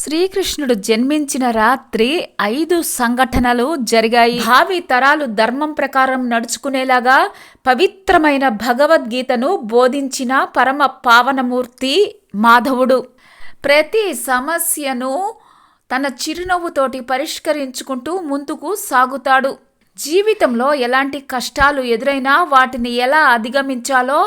శ్రీకృష్ణుడు జన్మించిన రాత్రి ఐదు సంఘటనలు జరిగాయి. భావి తరాలు ధర్మం ప్రకారం నడుచుకునేలాగా పవిత్రమైన భగవద్గీతను బోధించిన పరమ పావనమూర్తి మాధవుడు. ప్రతి సమస్యను తన చిరునవ్వుతోటి పరిష్కరించుకుంటూ ముందుకు సాగుతాడు. జీవితంలో ఎలాంటి కష్టాలు ఎదురైనా వాటిని ఎలా అధిగమించాలో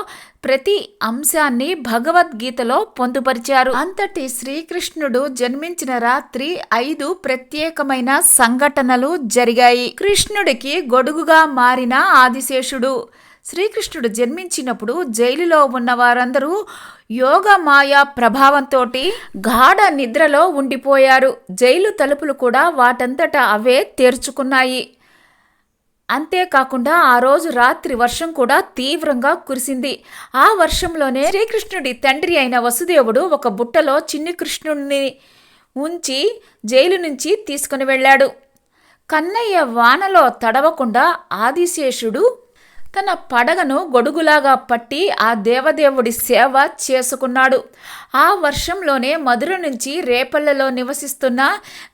ప్రతి అంశాన్ని భగవద్గీతలో పొందుపరిచారు. అంతటి శ్రీకృష్ణుడు జన్మించిన రాత్రి ఐదు ప్రత్యేకమైన సంఘటనలు జరిగాయి. కృష్ణుడికి గొడుగుగా మారిన ఆదిశేషుడు. శ్రీకృష్ణుడు జన్మించినప్పుడు జైలులో ఉన్న వారందరూ యోగ మాయా ప్రభావంతో గాఢ నిద్రలో ఉండిపోయారు. జైలు తలుపులు కూడా వాటంతట అవే తెరుచుకున్నాయి. అంతేకాకుండా ఆ రోజు రాత్రి వర్షం కూడా తీవ్రంగా కురిసింది. ఆ వర్షంలోనే శ్రీకృష్ణుడి తండ్రి అయిన వసుదేవుడు ఒక బుట్టలో చిన్ని కృష్ణుడిని ఉంచి జైలు నుంచి తీసుకుని వెళ్ళాడు. కన్నయ్య వానలో తడవకుండా ఆదిశేషుడు తన పడగను గొడుగులాగా పట్టి ఆ దేవదేవుడి సేవ చేసుకున్నాడు. ఆ వర్షంలోనే మధుర నుంచి రేపల్లెలో నివసిస్తున్న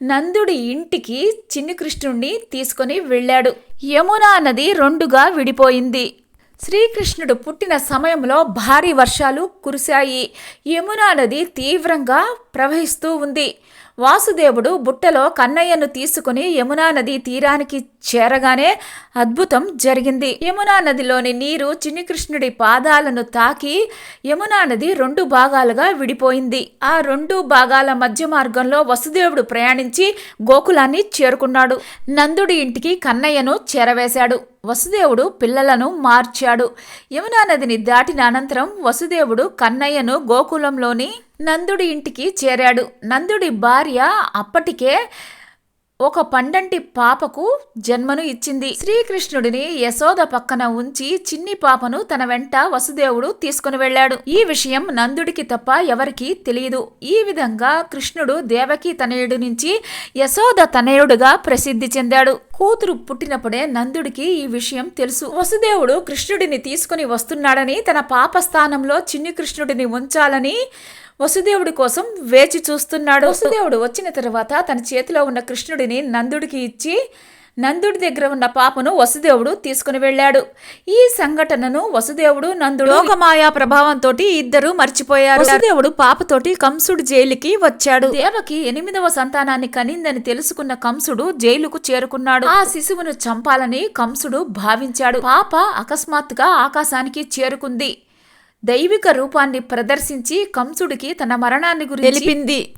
నందుడి ఇంటికి చిన్ని కృష్ణుణ్ణి తీసుకొని వెళ్ళాడు. యమునా నది రెండుగా విడిపోయింది. శ్రీకృష్ణుడు పుట్టిన సమయంలో భారీ వర్షాలు కురిశాయి. యమునా నది తీవ్రంగా ప్రవహిస్తూ ఉంది. వాసుదేవుడు బుట్టలో కన్నయ్యను తీసుకుని యమునా నది తీరానికి చేరగానే అద్భుతం జరిగింది. యమునా నదిలోని నీరు చిన్నికృష్ణుడి పాదాలను తాకి యమునా నది రెండు భాగాలుగా విడిపోయింది. ఆ రెండు భాగాల మధ్య మార్గంలో వసుదేవుడు ప్రయాణించి గోకులాన్ని చేరుకున్నాడు. నందుడి ఇంటికి కన్నయ్యను చేరవేశాడు. వసుదేవుడు పిల్లలను మార్చాడు. యమునా నదిని దాటిన అనంతరం వసుదేవుడు కన్నయ్యను గోకులంలోని నందుడి ఇంటికి చేరాడు. నందుడి భార్య అప్పటికే ఒక పండంటి పాపకు జన్మను ఇచ్చింది. శ్రీకృష్ణుడిని యశోద పక్కన ఉంచి చిన్ని పాపను తన వెంట వసుదేవుడు తీసుకుని వెళ్ళాడు. ఈ విషయం నందుడికి తప్ప ఎవరికీ తెలియదు ఈ విధంగా కృష్ణుడు దేవకి తనయుడి నుంచి యశోద తనయుడుగా ప్రసిద్ధి చెందాడు. కూతురు పుట్టినప్పుడే నందుడికి ఈ విషయం తెలుసు. వసుదేవుడు కృష్ణుడిని తీసుకుని వస్తున్నాడని తన పాప స్థానంలో చిన్ని కృష్ణుడిని ఉంచాలని వసుదేవుడి కోసం వేచి చూస్తున్నాడు. వసుదేవుడు వచ్చిన తర్వాత తన చేతిలో ఉన్న కృష్ణుడిని నందుడికి ఇచ్చి నందుడి దగ్గర ఉన్న పాపను వసుదేవుడు తీసుకుని వెళ్ళాడు. ఈ సంఘటనను వసుదేవుడు నందుడు లోకమాయా ప్రభావంతో ఇద్దరు మర్చిపోయారు. వసుదేవుడు పాపతోటి కంసుడు జైలుకి వచ్చాడు. దేవకి ఎనిమిదవ సంతానాన్ని కనిందని తెలుసుకున్న కంసుడు జైలుకు చేరుకున్నాడు. ఆ శిశువును చంపాలని కంసుడు భావించాడు. పాప అకస్మాత్తుగా ఆకాశానికి చేరుకుంది. దైవిక రూపాన్ని ప్రదర్శించి కంసుడికి తన మరణాన్ని గురించి తెలిపింది.